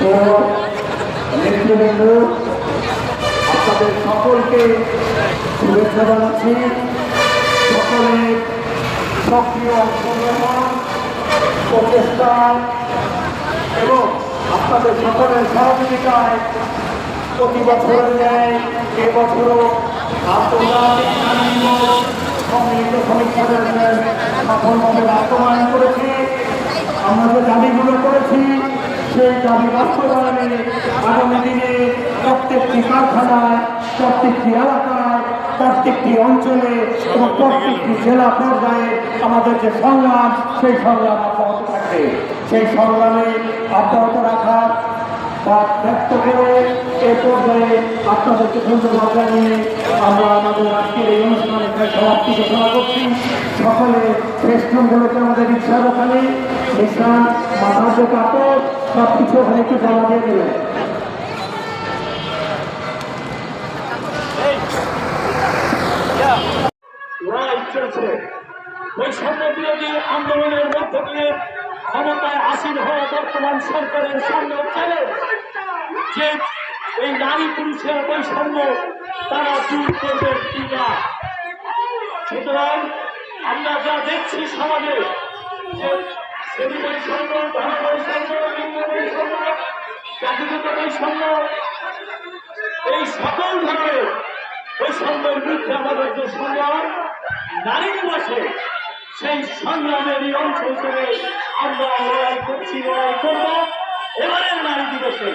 তো নেতৃবৃন্দ আপনাদের সকলকে শুভেচ্ছা জানাচ্ছি সক্রিয় আপনাদের সকলের সহযোগিতায় প্রতি বছরের ন্যায় এবছরও আন্তর্জাতিক সম্মিলিত সমীক্ষা সফলভাবে বাস্তবায়ন করেছে। আমরা যে দাবিগুলো করেছি, সেই দাবি বাস্তবায়নে আগামী দিনে প্রত্যেকটি কারখানায় প্রত্যেকটি এলাকায় প্রত্যেকটি অঞ্চলে এবং প্রত্যেকটি জেলা পর্যায়ে আমাদের যে সংগ্রাম, সেই সংগ্রাম অব্যাহত থাকবে। সেই সংগ্রামে অব্যাহত রাখার বা ব্যক্ত করে এ পর্যায়ে আপনাদেরকে ধন্যবাদ জানিয়ে আমরা আমাদের আজকের এই অনুষ্ঠানে প্রায় সমাপ্তি ঘোষণা করছি। সকলে রেস্টুরেন্টগুলোতে আমাদের রিক্সার ওখানে রিক্সা মাথার যে কাপড় সব কিছু ওখানে একটু জমা দিয়ে দেবেন লড়াই চলছে বৈষম্য বিরোধী আন্দোলনের মধ্য দিয়ে ক্ষমতায় আসীন হওয়া বর্তমান সরকারের সামনে চলে। যে এই নারী পুরুষের বৈষম্য, তারা দূর করবে কিনা? সুতরাং আমরা যা দেখছি সমাজে জাতিগত বৈষম্য, এই সকল ধরনের বৈষম্যের বিরুদ্ধে আমাদের যে সংগ্রাম নারী দিবসে সেই সংগ্রামেরই অংশ হিসেবে আমরা লড়াই করছি লড়াই করব। এবারের নারী দিবসে